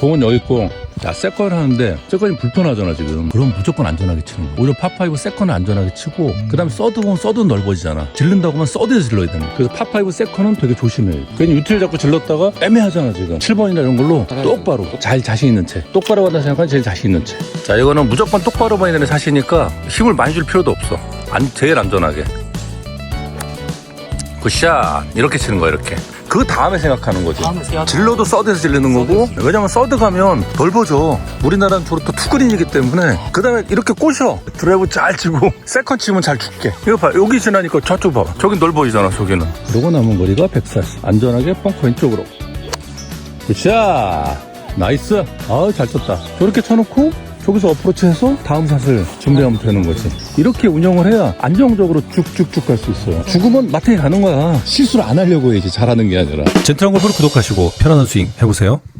공은 여기 있고 야 세컨 하는데 세컨이 불편하잖아 지금. 그럼 무조건 안전하게 치는 거야. 오히려 파5 세컨은 안전하게 치고 그 다음에 서드 공은 서드는 넓어지잖아. 질른다고 하면 서드에서 질러야 되는 거야. 그래서 파5 세컨은 되게 조심해. 괜히 유틸 잡고 질렀다가 애매하잖아 지금. 7번이나 이런 걸로 똑바로 잘 자신 있는 채. 똑바로 간다 생각하면 제일 자신 있는 채자 이거는 무조건 똑바로 봐야 되는 샷이니까 힘을 많이 줄 필요도 없어. 안, 제일 안전하게 굿샷. 이렇게 치는 거야 이렇게. 그 다음에 생각하는 거지. 다음에 생각- 질러도 서드에서 질르는 거고 왜냐면 서드 가면 넓어져 우리나라는 주로 또 투그린이기 때문에 그 다음에 이렇게 꼬셔. 드라이브 잘 치고 세컨 치면 잘 죽게. 이거 봐. 여기 지나니까 저쪽 봐. 저긴 넓어지잖아 저기는. 그러고 남은 거리가 140 안전하게 펑크 왼쪽으로. 굿샷. 나이스. 아잘 쳤다. 저렇게 쳐놓고 저기서 어프로치해서 다음 샷을 준비하면 되는 거지. 이렇게 운영을 해야 안정적으로 쭉쭉쭉 갈 수 있어요. 죽으면 마탱이 가는 거야. 실수를 안 하려고 해야지 잘하는 게 아니라. 젠틀한 골프를 구독하시고 편안한 스윙 해보세요.